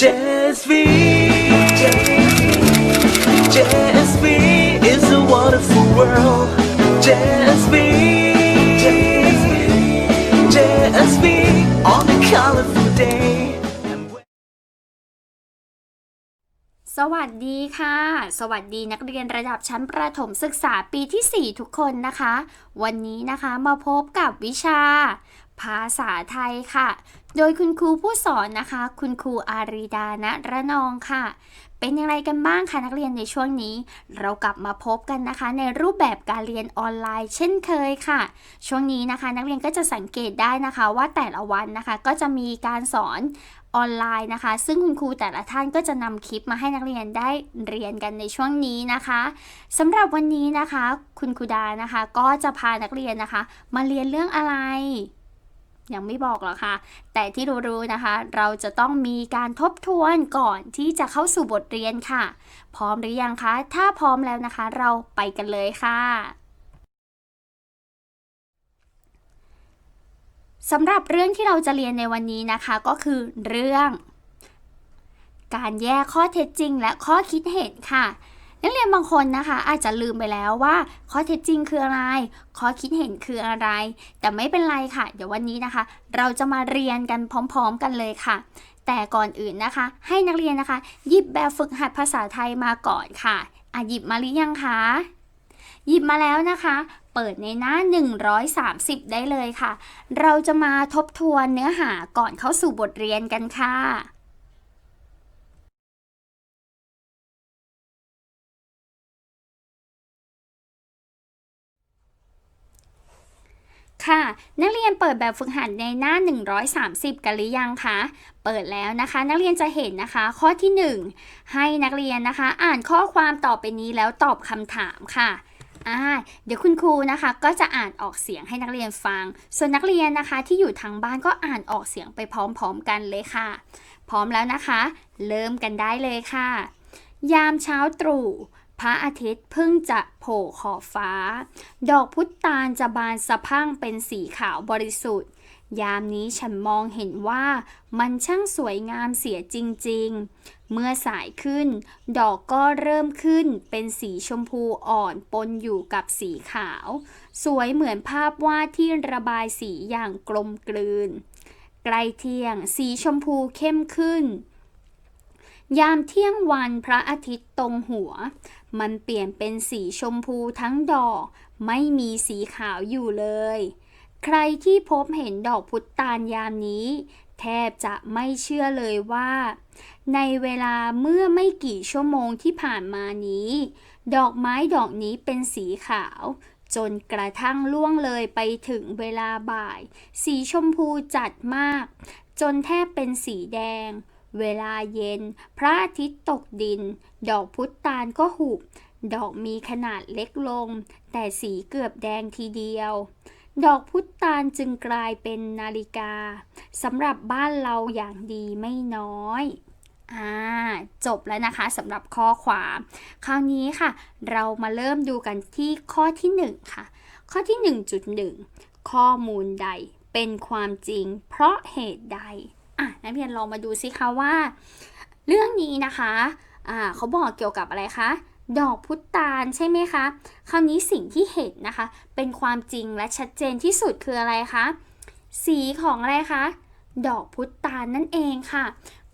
JSV JSV is a wonderful world JSV JSV on a colorful day สวัสดีค่ะ สวัสดีนักเรียนระดับชั้นประถมศึกษาปีที่ 4 ทุกคนนะคะ วันนี้นะคะมาพบกับวิชา ภาษาไทยค่ะ โดยคุณครูผู้สอนนะคะ คุณครูอารีดานะระนองค่ะ เป็นอย่างไรกันบ้างคะนักเรียนในช่วงนี้ เรากลับมาพบกันนะคะ ในรูปแบบการเรียนออนไลน์ เช่นเคยค่ะ ช่วงนี้นะคะ นักเรียนก็จะสังเกตได้นะคะว่าแต่ละวันนะคะก็จะมีการสอนออนไลน์นะคะ ซึ่งคุณครูแต่ละท่านก็จะนำคลิปมาให้นักเรียนได้เรียนกันในช่วงนี้นะคะสำหรับวันนี้นะคะ คุณครูดานะคะ ก็จะพานักเรียนนะคะ มาเรียนเรื่องอะไร ยังไม่บอกหรอกค่ะ แต่ที่รู้ๆนะคะ เราจะต้องมีการทบทวนก่อนที่จะเข้าสู่บทเรียนค่ะ พร้อมหรือยังคะ ถ้าพร้อมแล้วนะคะ เราไปกันเลยค่ะสำหรับเรื่องที่เราจะเรียนในวันนี้นะคะก็คือเรื่อง การแยกข้อเท็จจริงและข้อคิดเห็นค่ะ นักเรียนบางคนนะคะ อาจจะลืมไปแล้วว่าข้อเท็จจริงคืออะไร ข้อคิดเห็นคืออะไร แต่ไม่เป็นไรค่ะ เดี๋ยววันนี้นะคะ เราจะมาเรียนกันพร้อม ๆ กันเลยค่ะ แต่ก่อนอื่นนะคะ ให้นักเรียนนะคะหยิบแบบฝึกหัดภาษาไทยมาก่อนค่ะอะหยิบมาหรือยังคะหยิบมาแล้วนะคะ เปิดในหน้า 130 ได้เลยค่ะ เราจะมาทบทวนเนื้อหาก่อนเข้าสู่บทเรียนกันค่ะ ค่ะ นักเรียนเปิดแบบฝึกหัดในหน้า 130 กันหรือยังคะ เปิดแล้วนะคะ นักเรียนจะเห็นนะคะ ข้อที่ 1 ให้นักเรียนนะคะ อ่านข้อความต่อไปนี้แล้วตอบคำถามค่ะอ่าเดี๋ยวคุณครูนะคะก็จะอ่านออกเสียงให้นักเรียนฟัง ส่วนนักเรียนนะคะที่อยู่ทางบ้านก็อ่านออกเสียงไปพร้อมๆกันเลยค่ะ พร้อมแล้วนะคะ เริ่มกันได้เลยค่ะ ยามเช้าตรู่ พระอาทิตย์เพิ่งจะโผล่ขอบฟ้า ดอกพุตานจะบานสะพั่งเป็นสีขาวบริสุทธิ์ ยามนี้ฉันมองเห็นว่ามันช่างสวยงามเสียจริง ๆ เมื่อสายขึ้น ดอกก็เริ่มขึ้นเป็นสีชมพูอ่อนปนอยู่กับสีขาว สวยเหมือนภาพวาดที่ระบายสีอย่างกลมกลืนใกล้เที่ยงสีชมพูเข้มขึ้นยามเที่ยงวันพระอาทิตย์ตรงหัว มันเปลี่ยนเป็นสีชมพูทั้งดอก ไม่มีสีขาวอยู่เลย ใครที่พบเห็นดอกพุตานยามนี้ แทบจะไม่เชื่อเลยว่า ในเวลาเมื่อไม่กี่ชั่วโมงที่ผ่านมานี้ ดอกไม้ดอกนี้เป็นสีขาว จนกระทั่งล่วงเลยไปถึงเวลาบ่าย สีชมพูจัดมาก จนแทบเป็นสีแดง เวลาเย็น พระอาทิตย์ตกดิน ดอกพุตานก็หุบ ดอกมีขนาดเล็กลง แต่สีเกือบแดงทีเดียว ดอกพุตานจึงกลายเป็นนาฬิกาสำหรับบ้านเราอย่างดีไม่น้อยอ่าจบแล้วนะคะสำหรับข้อความ คราวนี้ค่ะ เรามาเริ่มดูกันที่ข้อที่ 1 ค่ะ ข้อที่ 1.1 ข้อมูลใดเป็นความจริงเพราะเหตุใด อะนักเรียนลองมาดูซิคะว่า เรื่องนี้นะคะอ่าเขาบอกเกี่ยวกับอะไรคะดอกพุตานใช่ไหมคะคราวนี้สิ่งที่เห็นนะคะ เป็นความจริงและชัดเจนที่สุดคืออะไรคะสีของอะไรคะดอกพุตานนั่นเองค่ะ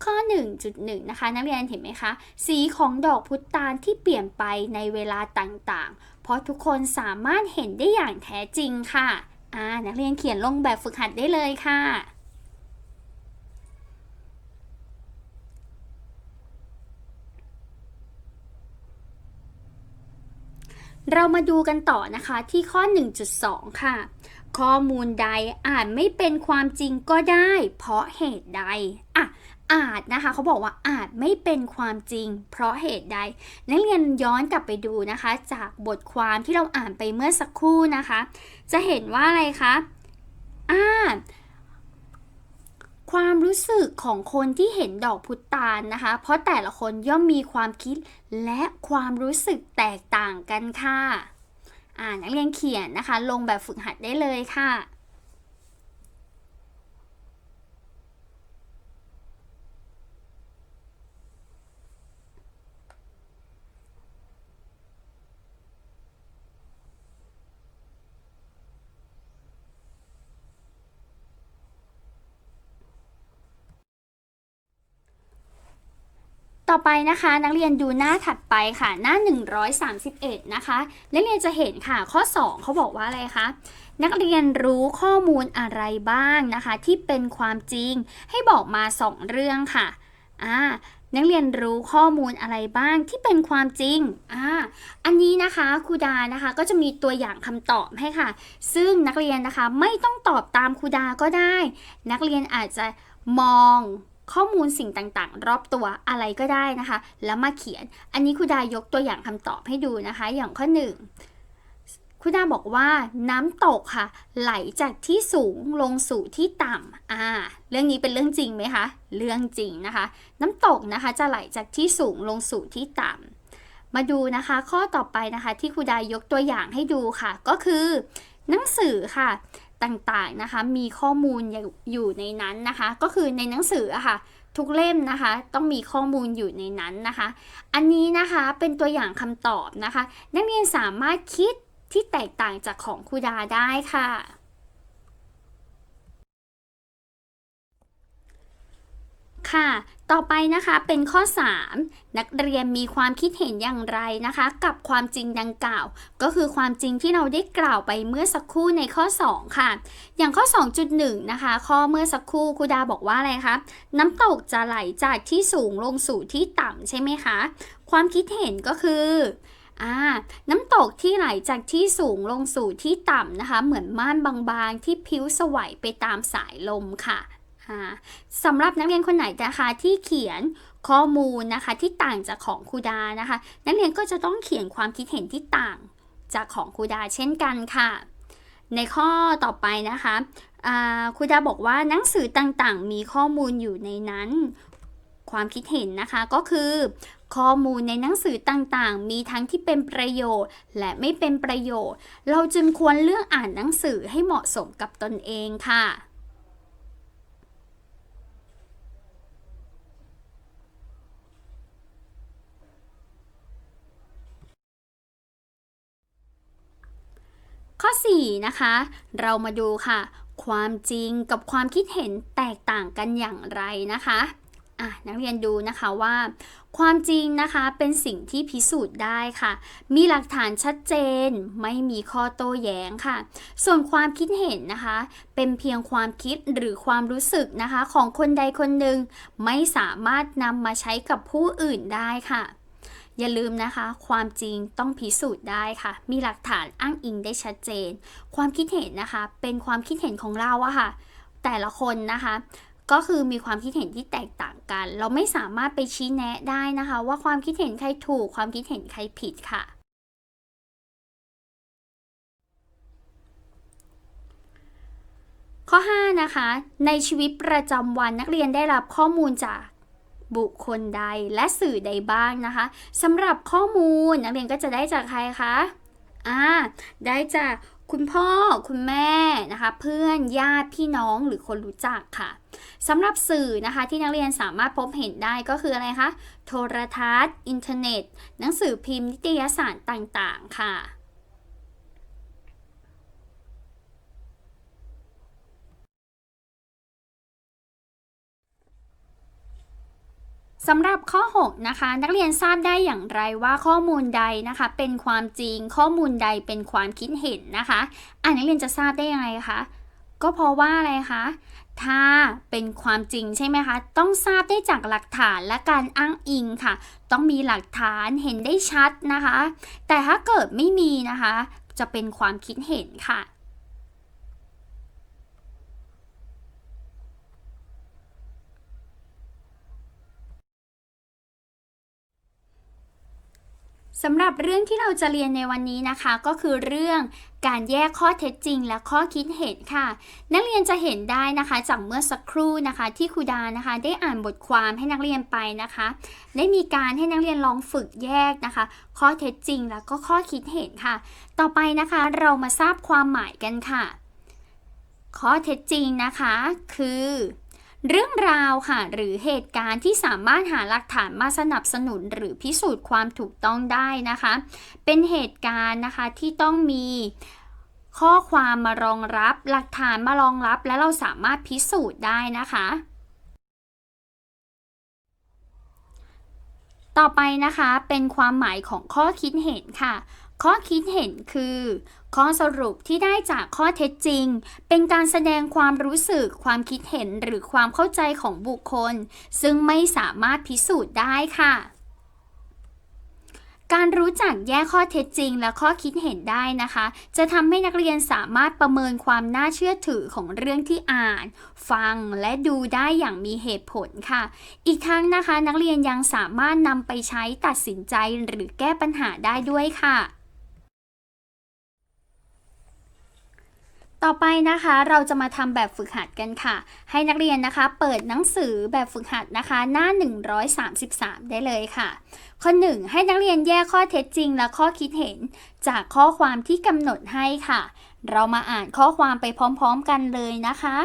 ข้อ 1.1 นะคะ นักเรียนเห็นไหมคะ สีของดอกพุตานที่เปลี่ยนไปในเวลาต่างๆ เพราะทุกคนสามารถเห็นได้อย่างแท้จริงค่ะอ่านักเรียนเขียนลงแบบฝึกหัดได้เลยค่ะ เรามาดูกันต่อนะคะที่ข้อ 1.2 ค่ะ ข้อมูลใดอาจไม่เป็นความจริงก็ได้ เพราะเหตุใดอะอาจนะคะเขาบอกว่าอาจไม่เป็นความจริง เพราะเหตุใด นักเรียนย้อนกลับไปดูนะคะ จากบทความที่เราอ่านไปเมื่อสักครู่นะคะ จะเห็นว่าอะไรคะอ่า ความรู้สึกของคนที่เห็นดอกพุตานนะคะ เพราะแต่ละคนย่อมมีความคิดและความรู้สึกแตกต่างกันค่ะ อ่านักเรียนเขียนนะคะ ลงแบบฝึกหัดได้เลยค่ะ ต่อไปนะคะนักเรียนดูหน้าถัดไปค่ะ หน้า 131 นะคะ นักเรียนจะเห็นค่ะข้อ 2 เขาบอกว่าอะไรคะ นักเรียนรู้ข้อมูลอะไรบ้างนะคะ ที่เป็นความจริงให้บอกมา 2 เรื่องค่ะอ่านักเรียนรู้ข้อมูลอะไรบ้างที่เป็นความจริงอ่าอันนี้นะคะครูดานะคะก็จะมีตัวอย่างคำตอบให้ค่ะ ซึ่งนักเรียนนะคะไม่ต้องตอบตามครูดาก็ได้ นักเรียนอาจจะมอง ข้อมูลสิ่งต่างๆ รอบตัวอะไรก็ได้นะคะ แล้วมาเขียน อันนี้ครูดายกตัวอย่างคำตอบให้ดูนะคะ อย่างข้อหนึ่งครูดาบอกว่าน้ำตกค่ะ ไหลจากที่สูงลงสู่ที่ต่ำอ่า เรื่องนี้เป็นเรื่องจริงไหมคะ เรื่องจริงนะคะ น้ำตกนะคะจะไหลจากที่สูงลงสู่ที่ต่ำมาดูนะคะ ข้อต่อไปนะคะที่ครูดายกตัวอย่างให้ดูค่ะ ก็คือ หนังสือค่ะ ต่างๆนะคะ มีข้อมูลอยู่ในนั้นนะคะ ก็คือในหนังสืออะค่ะ ทุกเล่มนะคะ ต้องมีข้อมูลอยู่ในนั้นนะคะ อันนี้นะคะเป็นตัวอย่างคำตอบนะคะ นักเรียนสามารถคิดที่แตกต่างจากของครูดาได้ค่ะ ค่ะ ต่อไปนะคะเป็นข้อ 3 นักเรียนมีความคิดเห็นอย่างไรนะคะ กับความจริงดังกล่าว ก็คือความจริงที่เราได้กล่าวไปเมื่อสักครู่ในข้อ 2 ค่ะ อย่างข้อ 2.1 นะคะ ข้อเมื่อสักครู่ครูดาบอกว่าอะไรคะน้ำตกจะไหลจากที่สูงลงสู่ที่ต่ำใช่ไหมคะ ความคิดเห็นก็คืออ่าน้ำตกที่ไหลจากที่สูงลงสู่ที่ต่ำนะคะ เหมือนม่านบางๆ ที่พิ้วสวัยไปตามสายลมค่ะ สำหรับนักเรียนคนไหนนะคะที่เขียนข้อมูลนะคะที่ต่างจากของครูดานะคะ นักเรียนก็จะต้องเขียนความคิดเห็นที่ต่างจากของครูดาเช่นกันค่ะ ในข้อต่อไปนะคะครูดาบอกว่าหนังสือต่างๆ มีข้อมูลอยู่ในนั้น ความคิดเห็นนะคะก็คือ ข้อมูลในหนังสือต่างๆ มีทั้งที่เป็นประโยชน์ และไม่เป็นประโยชน์ เราจึงควรเลือกอ่านหนังสือให้เหมาะสมกับตนเองค่ะ ข้อ 4 นะคะ เรามาดูค่ะ ความจริงกับความคิดเห็นแตกต่างกันอย่างไรนะคะอะนักเรียนดูนะคะว่า ความจริงนะคะเป็นสิ่งที่พิสูจน์ได้ค่ะ มีหลักฐานชัดเจน ไม่มีข้อโต้แย้งค่ะ ส่วนความคิดเห็นนะคะ เป็นเพียงความคิดหรือความรู้สึกนะคะ ของคนใดคนหนึ่งไม่สามารถนำมาใช้กับผู้อื่นได้ค่ะ อย่าลืมนะคะ ความจริงต้องพิสูจน์ได้ค่ะ มีหลักฐานอ้างอิงได้ชัดเจน ความคิดเห็นนะคะ เป็นความคิดเห็นของเราอะค่ะ แต่ละคนนะคะก็คือมีความคิดเห็นที่แตกต่างกัน เราไม่สามารถไปชี้แนะได้นะคะ ว่าความคิดเห็นใครถูก ความคิดเห็นใครผิดค่ะ ข้อ 5 นะคะ ในชีวิตประจำวันนักเรียนได้รับข้อมูลจาก บุคคลใดและสื่อใดบ้างนะคะสำหรับข้อมูลนักเรียนก็จะได้จากใครคะอ่าได้จากคุณพ่อคุณแม่นะคะเพื่อนญาติพี่น้องหรือคนรู้จักค่ะสำหรับสื่อนะคะที่นักเรียนสามารถพบเห็นได้ก็คืออะไรคะ โทรทัศน์ อินเทอร์เน็ต หนังสือพิมพ์นิตยสารต่างๆ ค่ะ สำหรับข้อ 6 นะคะ นักเรียนทราบได้อย่างไรว่าข้อมูลใดนะคะ เป็นความจริงข้อมูลใดเป็นความคิดเห็นนะคะอ่านักเรียนจะทราบได้ยังไงคะก็เพราะว่าอะไรคะถ้าเป็นความจริงใช่ไหมคะ ต้องทราบได้จากหลักฐานและการอ้างอิงค่ะ ต้องมีหลักฐานเห็นได้ชัดนะคะ แต่ถ้าเกิดไม่มีนะคะ จะเป็นความคิดเห็นค่ะ สำหรับเรื่องที่เราจะเรียนในวันนี้นะคะ ก็คือเรื่องการแยกข้อเท็จจริงและข้อคิดเห็นค่ะ นักเรียนจะเห็นได้นะคะจากเมื่อสักครู่นะคะ ที่ครูดานะคะ ได้อ่านบทความให้นักเรียนไปนะคะ ได้มีการให้นักเรียนลองฝึกแยกนะคะ ข้อเท็จจริงแล้วก็ข้อคิดเห็นค่ะ ต่อไปนะคะเรามาทราบความหมายกันค่ะ ข้อเท็จจริงนะคะคือ เรื่องราวค่ะหรือเหตุการณ์ที่สามารถหาหลักฐานมาสนับสนุนหรือพิสูจน์ความถูกต้องได้นะคะ เป็นเหตุการณ์นะคะที่ต้องมีข้อความมารองรับ หลักฐานมารองรับ และเราสามารถพิสูจน์ได้นะคะ ต่อไปนะคะเป็นความหมายของข้อคิดเห็นค่ะ ข้อคิดเห็นคือ ข้อสรุปที่ได้จากข้อเท็จจริง เป็นการแสดงความรู้สึก ความคิดเห็นหรือความเข้าใจของบุคคล ซึ่งไม่สามารถพิสูจน์ได้ค่ะ การรู้จักแยกข้อเท็จจริงและข้อคิดเห็นได้นะคะ จะทำให้นักเรียนสามารถประเมินความน่าเชื่อถือของเรื่องที่อ่าน ฟังและดูได้อย่างมีเหตุผลค่ะ อีกทั้งนะคะ นักเรียนยังสามารถนำไปใช้ตัดสินใจหรือแก้ปัญหาได้ด้วยค่ะ ต่อไปนะคะเราจะมาทำแบบฝึกหัดกันค่ะ ให้นักเรียนนะคะ เปิดหนังสือแบบฝึกหัดนะคะ หน้า 133 ได้เลยค่ะ ข้อ 1 ให้นักเรียนแยกข้อเท็จจริงและข้อคิดเห็น จากข้อความที่กำหนดให้ค่ะ เรามาอ่านข้อความไปพร้อมๆกันเลยนะคะ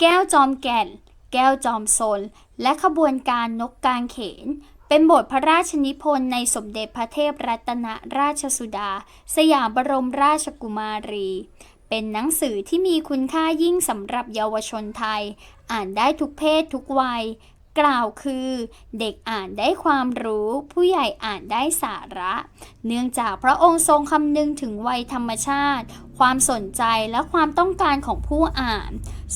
แก้วจอมแก่น แก้วจอมซนและขบวนการนกกางเขนเป็นบทพระราชนิพนธ์ในสมเด็จพระเทพรัตนราชสุดา สยามบรมราชกุมารี เป็นหนังสือที่มีคุณค่ายิ่งสำหรับเยาวชนไทย อ่านได้ทุกเพศทุกวัย กล่าวคือ เด็กอ่านได้ความรู้ ผู้ใหญ่อ่านได้สาระ เนื่องจากพระองค์ทรงคำนึงถึงวัยธรรมชาติ ความสนใจและความต้องการของผู้อ่าน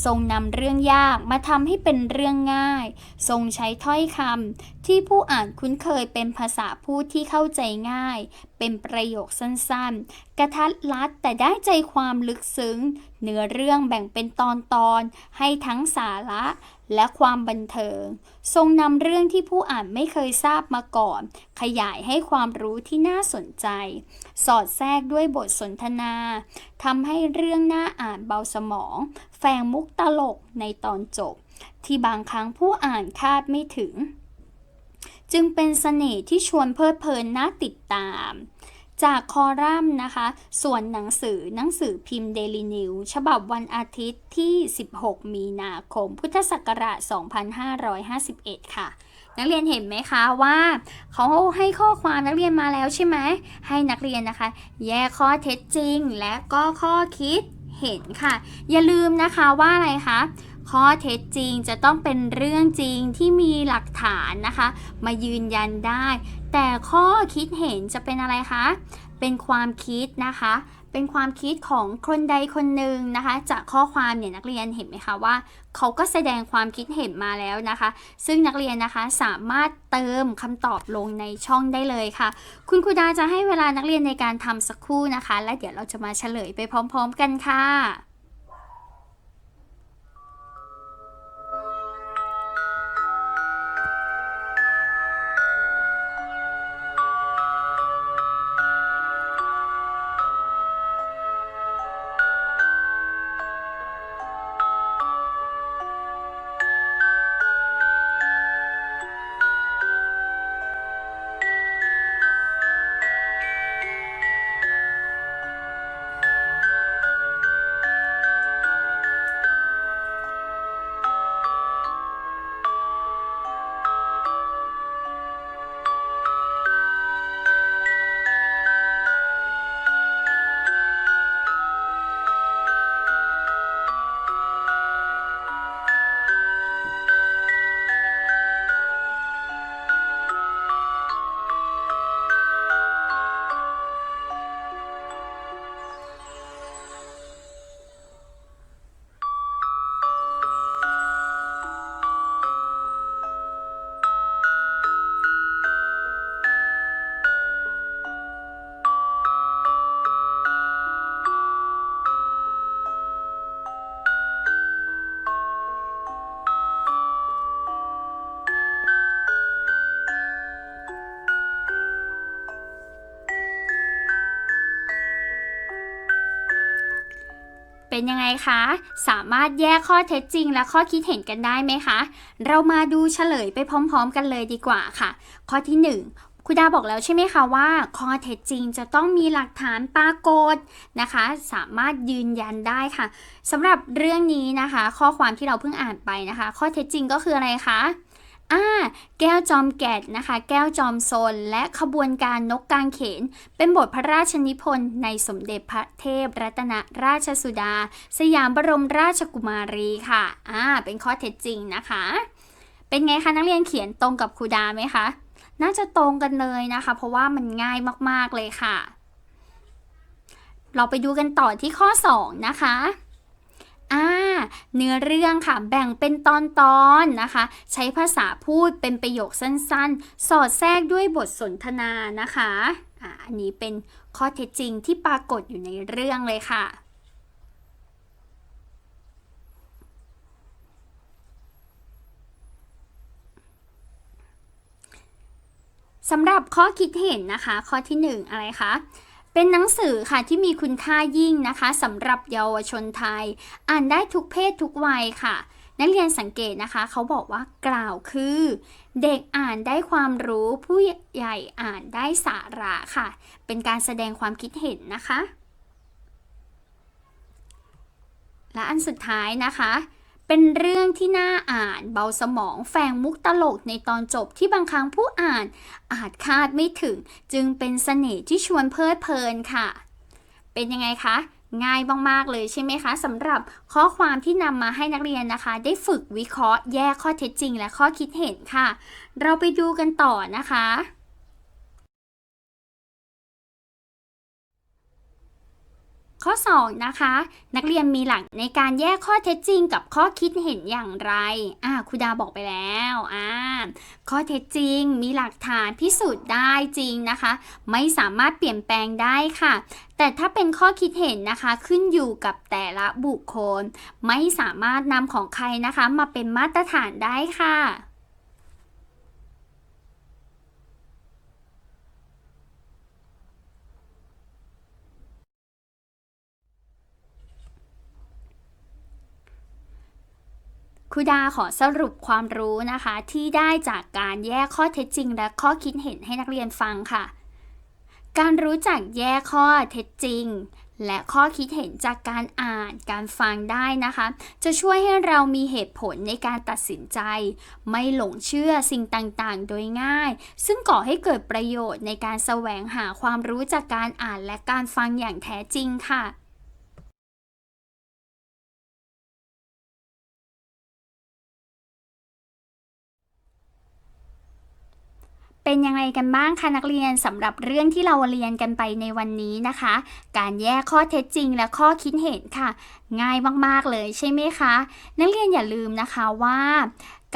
ทรงนำเรื่องยากมาทำให้เป็นเรื่องง่าย ทรงใช้ถ้อยคำที่ผู้อ่านคุ้นเคยเป็นภาษาพูดที่เข้าใจง่าย เป็นประโยคสั้นๆ กระทัดรัดแต่ได้ใจความลึกซึ้ง เนื้อเรื่องแบ่งเป็นตอนๆให้ทั้งสาระและความบันเทิง ทรงนำเรื่องที่ผู้อ่านไม่เคยทราบมาก่อน ขยายให้ความรู้ที่น่าสนใจ สอดแทรกด้วยบทสนทนาทำให้เรื่องน่าอ่านเบาสมอง แฝงมุกตลกในตอนจบ ที่บางครั้งผู้อ่านคาดไม่ถึง จึงเป็นเสน่ห์ที่ชวนเพลิดเพลินน่าติดตาม จากคอลัมน์นะคะ ส่วนหนังสือหนังสือพิมพ์ Daily News ฉบับวันอาทิตย์ที่ 16 มีนาคม พุทธศักราช 2551 ค่ะ นักเรียนเห็นไหมคะว่า เขาให้ข้อความนักเรียนมาแล้วใช่ไหม ให้นักเรียนนะคะ แยกข้อเท็จจริงและก็ข้อคิดเห็นค่ะ อย่าลืมนะคะว่าอะไรคะ ข้อเท็จจริงจะต้องเป็นเรื่องจริงที่มีหลักฐานนะคะ มายืนยันได้ แต่ข้อคิดเห็นจะเป็นอะไรคะ เป็นความคิดนะคะ เป็นความคิดของคนใดคนหนึ่งนะคะ จากข้อความเนี่ยนักเรียนเห็นไหมคะว่าเขาก็แสดงความคิดเห็นมาแล้วนะคะ ซึ่งนักเรียนนะคะสามารถเติมคำตอบลงในช่องได้เลยค่ะ คุณครูดาจะให้เวลานักเรียนในการทำสักครู่นะคะ และเดี๋ยวเราจะมาเฉลยไปพร้อม ๆ กันค่ะ เป็นยังไงคะ สามารถแยกข้อเท็จจริง และข้อคิดเห็นกันได้ไหมคะ เรามาดูเฉลยไปพร้อม ๆ กันเลยดีกว่าค่ะ ข้อที่ 1คุณดาบอกแล้วใช่ไหมคะว่าข้อเท็จจริงจะต้องมีหลักฐานปรากฏนะคะ สามารถยืนยันได้ค่ะสำหรับเรื่องนี้นะคะ ข้อความที่เราเพิ่งอ่านไปนะคะ ข้อเท็จจริงก็คืออะไรคะ อ่าแก้วจอมแกดนะคะ แก้วจอมโซน และขบวนการนกกางเขน เป็นบทพระราชนิพนธ์ในสมเด็จพระเทพรัตนราชสุดา สยามบรมราชกุมารีค่ะ อ่า เป็นข้อเท็จจริงนะคะ เป็นไงคะนักเรียนเขียนตรงกับครูดาไหมคะ น่าจะตรงกันเลยนะคะ เพราะว่ามันง่ายมากๆเลยค่ะ เราไปดูกันต่อที่ข้อ 2 นะคะ อ่าเนื้อเรื่องค่ะแบ่งเป็นตอนๆนะคะ ใช้ภาษาพูดเป็นประโยคสั้นๆ สอดแทรกด้วยบทสนทนานะคะอ่าอันนี้เป็นข้อเท็จจริงที่ปรากฏอยู่ในเรื่องเลยค่ะสำหรับข้อคิดเห็นนะคะ ข้อที่ 1 อะไรคะ เป็นหนังสือค่ะที่มีคุณค่ายิ่งนะคะสำหรับเยาวชนไทย อ่านได้ทุกเพศทุกวัยค่ะ นักเรียนสังเกตนะคะ เขาบอกว่ากล่าวคือ เด็กอ่านได้ความรู้ ผู้ใหญ่อ่านได้สาระค่ะ เป็นการแสดงความคิดเห็นนะคะ และอันสุดท้ายนะคะ เป็นเรื่องที่น่าอ่านเบาสมองแฝงมุกตลกในตอนจบที่บางครั้งผู้อ่านอาจคาดไม่ถึง จึงเป็นเสน่ห์ที่ชวนเพลิดเพลินค่ะ เป็นยังไงคะง่ายมากๆเลยใช่ไหมคะสำหรับข้อความที่นำมาให้นักเรียนนะคะ ได้ฝึกวิเคราะห์แยกข้อเท็จจริง และข้อคิดเห็นค่ะ เราไปดูกันต่อนะคะ ข้อ 2 นะคะ นักเรียนมีหลักในการแยกข้อเท็จจริงกับข้อคิดเห็นอย่างไร อ่าครูดาบอกไปแล้วอ่าข้อเท็จจริงมีหลักฐานพิสูจน์ได้จริงนะคะ ไม่สามารถเปลี่ยนแปลงได้ค่ะ แต่ถ้าเป็นข้อคิดเห็นนะคะขึ้นอยู่กับแต่ละบุคคล ไม่สามารถนำของใครนะคะ มาเป็นมาตรฐานได้ค่ะ ครูดาขอสรุปความรู้นะคะ ที่ได้จากการแยกข้อเท็จจริง และข้อคิดเห็นให้นักเรียนฟังค่ะ การรู้จักแยกข้อเท็จจริง และข้อคิดเห็นจากการอ่านการฟังได้นะคะ จะช่วยให้เรามีเหตุผลในการตัดสินใจ ไม่หลงเชื่อสิ่งต่างๆ โดยง่าย ซึ่งก่อให้เกิดประโยชน์ในการแสวงหาความรู้จากการอ่านและการฟังอย่างแท้จริงค่ะ เป็นยังไงกันบ้างคะนักเรียนสำหรับเรื่องที่เราเรียนกันไปในวันนี้นะคะ การแยกข้อเท็จจริงและข้อคิดเห็นค่ะ ง่ายมากๆเลยใช่ไหมคะ นักเรียนอย่าลืมนะคะว่า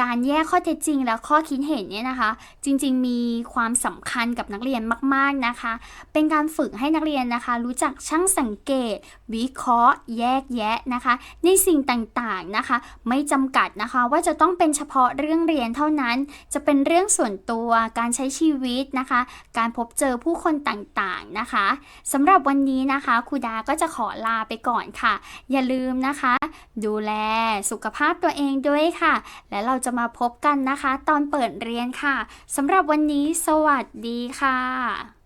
การแยกข้อเท็จจริงและข้อคิดเห็นเนี่ยนะคะ จริงๆ มีความสำคัญกับนักเรียนมากๆนะคะ เป็นการฝึกให้นักเรียนนะคะ รู้จักช่างสังเกต วิเคราะห์ แยกแยะนะคะ ในสิ่งต่างๆนะคะ ไม่จำกัดนะคะว่าจะต้องเป็นเฉพาะเรื่องเรียนเท่านั้น จะเป็นเรื่องส่วนตัวการใช้ชีวิตนะคะ การพบเจอผู้คนต่างๆนะคะสำหรับวันนี้นะคะครูดาก็จะขอลาไปก่อนค่ะ อย่าลืมนะคะ ดูแลสุขภาพตัวเองด้วยค่ะ และเราจะมาพบกันนะคะ ตอนเปิดเรียนค่ะสำหรับวันนี้สวัสดีค่ะ